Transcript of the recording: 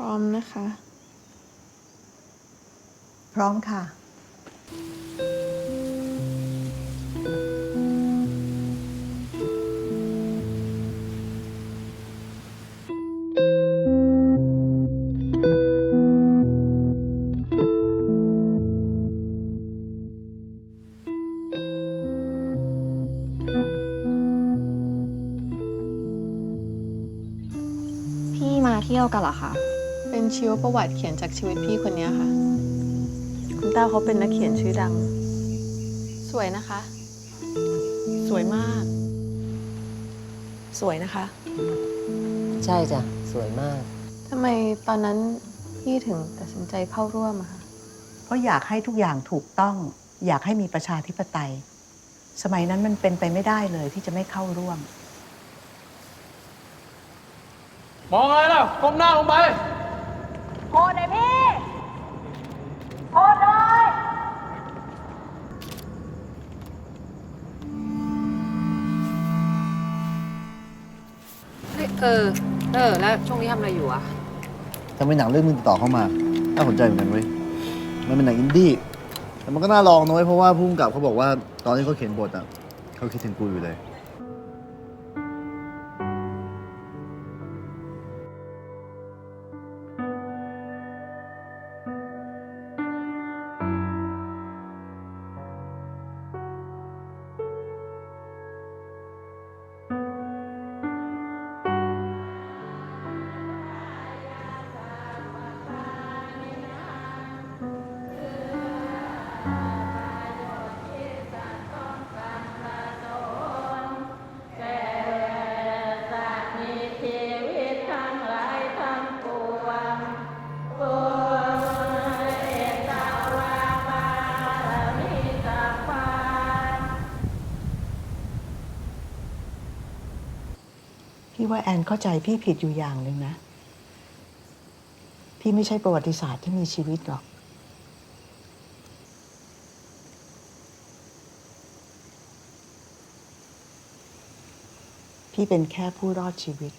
ร้อมนะคะ พร้อมค่ะ พี่มาเที่ยวกันเหรอคะ เป็นชีวประวัติเขียนจากชีวิตพี่คนนี้ค่ะ คุณต้าเขาเป็นนักเขียนชื่อดัง สวยนะคะ สวยมาก สวยนะคะ ใช่จ้ะ สวยมากทำไมตอนนั้นพี่ถึงตัดสินใจเข้าร่วมอะคะเพราะอยากให้ทุกอย่างถูกต้อง อยากให้มีประชาธิปไตย สมัยนั้นมันเป็นไปไม่ได้เลยที่จะไม่เข้าร่วม มองอะไรล่ะก้มหน้าลงไป เออ เออ แล้วช่วงนี้ทำอะไรอยู่อะทำเป็นหนังเรื่องนึงติดต่อเข้ามา น่าสนใจเหมือนกันเว้ย มันเป็นหนังอินดี้ แต่มันก็น่าลองนะเว้ยเพราะว่าผู้กำกับเขาบอกว่าตอนที่เขาเขียนบทอะเขาคิดถึงกูอยู่เลย พี่ว่าแอนเข้าใจพี่ผิดอยู่อย่างหนึ่งนะ พี่ไม่ใช่ประวัติศาสตร์ที่มีชีวิตหรอก พี่เป็นแค่ผู้รอดชีวิต